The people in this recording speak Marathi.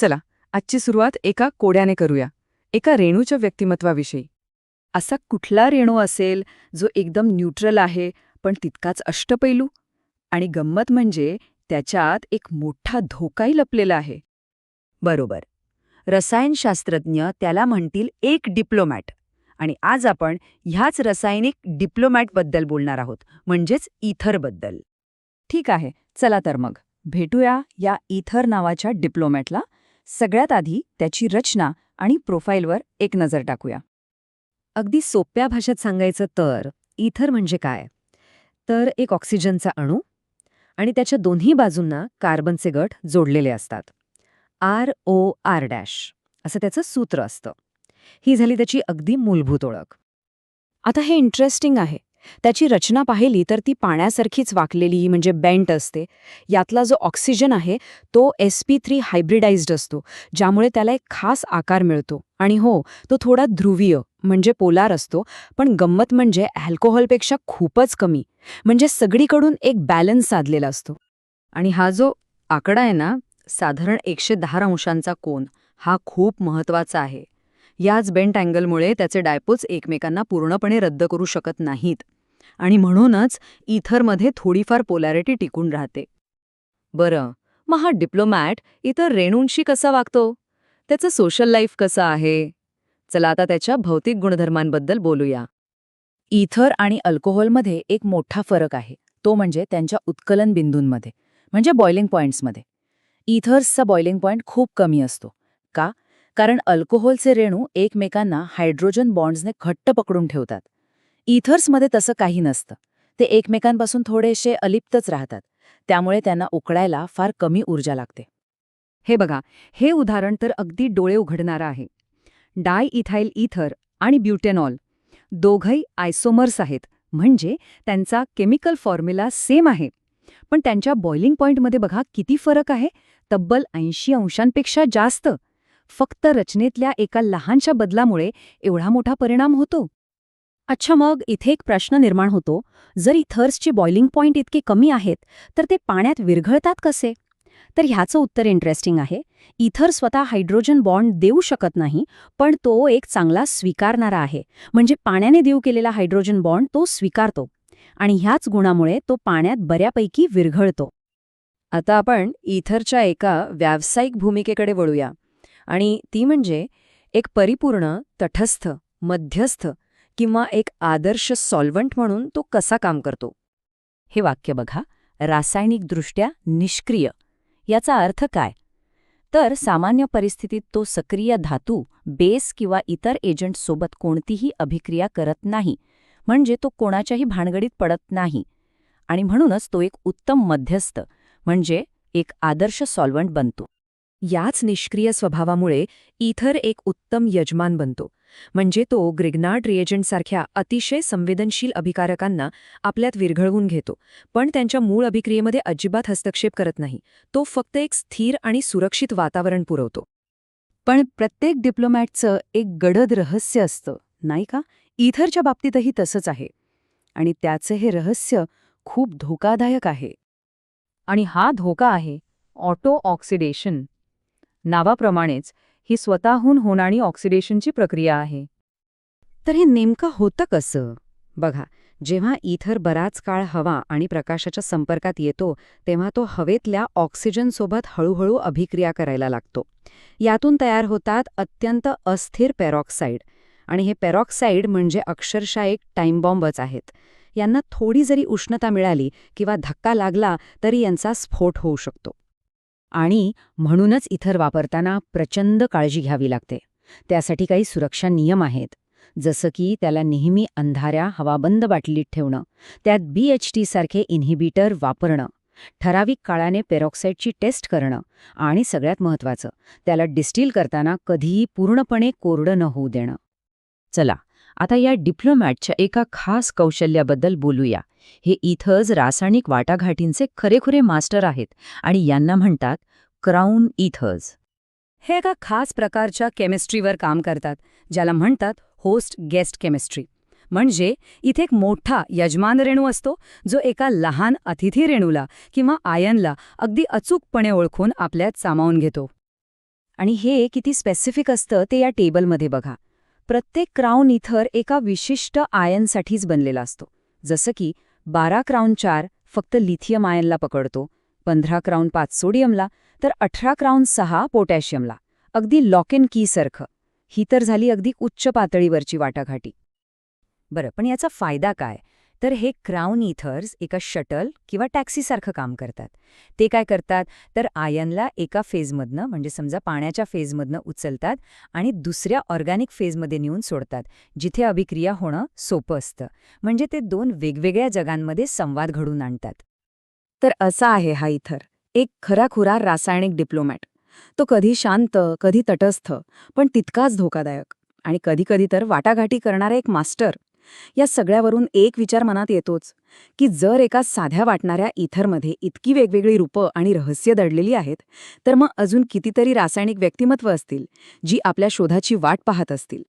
चला आजची सुरुवात एका कोड्याने करूया एका रेणूच्या व्यक्तिमत्वाविषयी. असा कुठला रेणू असेल जो एकदम न्यूट्रल आहे पण तितकाच अष्टपैलू? आणि गंमत म्हणजे त्याच्यात एक मोठा धोकाही लपलेला आहे. बरोबर. रसायनशास्त्रज्ञ त्याला म्हणतील एक डिप्लोमॅट. आणि आज आपण ह्याच रासायनिक डिप्लोमॅटबद्दल बोलणार आहोत म्हणजेच इथरबद्दल ठीक आहे चला तर मग. भेटूया या इथर नावाच्या डिप्लोमॅटला. सगळ्यात आधी त्याची रचना आणि प्रोफाईलवर एक नजर टाकूया. अगदी सोप्या भाषेत सांगायचं तर इथर म्हणजे काय? तर एक ऑक्सिजनचा अणू आणि त्याच्या दोन्ही बाजूंना कार्बनचे गट जोडलेले असतात. आर ओ आर डॅश असं त्याचं सूत्र असतं. ही झाली त्याची अगदी मूलभूत ओळख. आता हे इंटरेस्टिंग आहे. त्याची रचना पाहिली तर ती पाण्यासारखीच वाकलेली म्हणजे बेंट असते. यातला जो ऑक्सिजन आहे तो एस पी थ्री हायब्रिडाइज्ड असतो ज्यामुळे त्याला एक खास आकार मिळतो. आणि हो तो थोडा ध्रुवीय म्हणजे पोलार असतो पण गंमत म्हणजे अल्कोहोलपेक्षा खूपच कमी म्हणजे सगळीकडून एक बॅलन्स साधलेला असतो. आणि हा जो आकडा आहे ना साधारण एकशे दहा अंशांचा कोन हा खूप महत्त्वाचा आहे. याच बेंट अँगलमुळे त्याचे डायपोल्स एकमेकांना पूर्णपणे रद्द करू शकत नाहीत. आणि म्हणूनच इथरमध्ये थोडीफार पोलॅरिटी टिकून राहते. बरं मग हा डिप्लोमॅट इतर रेणूंशी कसा वागतो? त्याचं सोशल लाईफ कसं आहे? चला आता त्याच्या भौतिक गुणधर्मांबद्दल बोलूया. इथर आणि अल्कोहोलमध्ये एक मोठा फरक आहे. तो म्हणजे त्यांच्या उत्कलन बिंदूंमध्ये म्हणजे बॉइलिंग पॉइंट्समध्ये इथर्सचा बॉइलिंग पॉइंट खूप कमी असतो. का? कारण अल्कोहोलचे रेणू एकमेकांना हायड्रोजन बॉन्ड्सने घट्ट पकडून ठेवतात. इथर्समध्ये तसं काही नसतं. ते एकमेकांपासून थोडेसे अलिप्तच राहतात. त्यामुळे त्यांना उकळायला फार कमी ऊर्जा लागते. हे बघा हे उदाहरण तर अगदी डोळे उघडणारं आहे. डाय इथाईल इथर आणि ब्युटेनॉल दोघंही आयसोमर्स आहेत. म्हणजे त्यांचा केमिकल फॉर्म्युला सेम आहे. पण त्यांच्या बॉइलिंग पॉइंटमध्ये बघा किती फरक आहे. तब्बल ऐंशी अंशांपेक्षा जास्त. फक्त रचनेतल्या एका लहानशा बदलामुळे एवढा मोठा परिणाम होतो? अच्छा मग इथे एक प्रश्न निर्माण होतो. जर इथर्सचे बॉइलिंग पॉइंट इतके कमी आहेत तर ते पाण्यात विरघळतात कसे? तर ह्याचं उत्तर इंटरेस्टिंग आहे. इथर स्वतः हायड्रोजन बॉन्ड देऊ शकत नाही पण तो एक चांगला स्वीकारणारा आहे. म्हणजे पाण्याने देऊ केलेला हायड्रोजन बॉन्ड तो स्वीकारतो. आणि ह्याच गुणामुळे तो पाण्यात बऱ्यापैकी विरघळतो. आता आपण इथरच्या एका व्यावसायिक भूमिकेकडे वळूया. आणि ती म्हणजे एक परिपूर्ण तटस्थ मध्यस्थ किंवा एक आदर्श सॉल्व्हंट म्हणून तो कसा काम करतो. हे वाक्य बघा. रासायनिकदृष्ट्या निष्क्रिय. याचा अर्थ काय? तर सामान्य परिस्थितीत तो सक्रिय धातू बेस किंवा इतर एजंटसोबत कोणतीही अभिक्रिया करत नाही. म्हणजे तो कोणाच्याही भानगडीत पडत नाही. आणि म्हणूनच तो एक उत्तम मध्यस्थ म्हणजे एक आदर्श सॉल्व्हंट बनतो. याच निष्क्रिय स्वभावामुळे इथर एक उत्तम यजमान बनतो. म्हणजे तो ग्रिग्नार्ड रिएजंटसारख्या अतिशय संवेदनशील अभिकारकांना आपल्यात विरघळवून घेतो. पण त्यांच्या मूळ अभिक्रियेमध्ये अजिबात हस्तक्षेप करत नाही. तो फक्त एक स्थिर आणि सुरक्षित वातावरण पुरवतो. पण प्रत्येक डिप्लोमॅटचं एक गडद रहस्य असतं नाही का? इथरच्या बाबतीतही तसंच आहे. आणि त्याचं हे रहस्य खूप धोकादायक आहे. आणि हा धोका आहे ऑटो ऑक्सिडेशन. नावाप्रमाणेच ही स्वतःहून होणारी ऑक्सिडेशनची प्रक्रिया आहे. तर हे नेमकं होतं कसं? बघा जेव्हा इथर बराच काळ हवा आणि प्रकाशाच्या संपर्कात येतो तेव्हा तो हवेतल्या ऑक्सिजनसोबत हळूहळू अभिक्रिया करायला लागतो. यातून तयार होतात अत्यंत अस्थिर पॅरॉक्साईड आणि हे पॅरॉक्साईड म्हणजे अक्षरशः एक टाईमबॉम्बच आहेत. यांना थोडी जरी उष्णता मिळाली किंवा धक्का लागला तरी यांचा स्फोट होऊ शकतो. आणि म्हणूनच इथर वापरताना प्रचंड काळजी घ्यावी लागते. त्यासाठी काही सुरक्षा नियम आहेत. जसं की त्याला नेहमी अंधाऱ्या हवाबंद बाटलीत ठेवणं त्यात बी एच टी सारखे इन्हिबिटर वापरणं ठराविक काळाने पेरॉक्साईडची टेस्ट करणं आणि सगळ्यात महत्त्वाचं त्याला डिस्टील करताना कधीही पूर्णपणे कोरडं न होऊ देणं. चला आता या डिप्लोमॅटच्या एका खास कौशल्याबद्दल बोलूया. हे इथर्स रासायनिक वाटाघाटींचे खरेखुरे मास्टर आहेत आणि यांना म्हणतात क्राऊन इथर्स. हे एका खास प्रकारच्या केमिस्ट्रीवर काम करतात ज्याला म्हणतात होस्ट गेस्ट केमिस्ट्री. म्हणजे इथे एक मोठा यजमान रेणू असतो जो एका लहान अतिथी रेणूला किंवा आयनला अगदी अचूकपणे ओळखून आपल्यात सामावून घेतो. आणि हे किती स्पेसिफिक असतं ते या टेबलमध्ये बघा. प्रत्येक क्राऊन इथर एका विशिष्ट आयनसाठीच बनलेला असतो. जसं की बारा क्राऊन चार फक्त लिथियम आयनला पकडतो पंधरा क्राऊन पाच सोडियमला तर अठरा क्राऊन सहा पोटॅशियमला. अगदी लॉक इन की सारखं. ही तर झाली अगदी उच्च पातळीवरची वाटाघाटी. बरं पण याचा फायदा काय? तर हे क्राऊन इथर्स एका शटल किंवा टॅक्सीसारखं काम करतात. ते काय करतात? तर आयनला एका फेजमधनं म्हणजे समजा पाण्याच्या फेजमधनं उचलतात आणि दुसऱ्या ऑर्गॅनिक फेजमध्ये नेऊन सोडतात जिथे अभिक्रिया होणं सोपं असतं. म्हणजे ते दोन वेगवेगळ्या जगांमध्ये संवाद घडून आणतात. तर असा आहे हा इथर. एक खराखुरा रासायनिक डिप्लोमॅट. तो कधी शांत कधी तटस्थ पण तितकाच धोकादायक. आणि कधीकधी तर वाटाघाटी करणारा एक मास्टर या सगळ्यावरून एक विचार मनात येतोच की जर एका साध्या वाटणाऱ्या इथरमध्ये इतकी वेगवेगळी रूपं आणि रहस्य दडलेली आहेत तर मग अजून कितीतरी रासायनिक व्यक्तिमत्व असतील जी आपल्या शोधाची वाट पाहत असतील.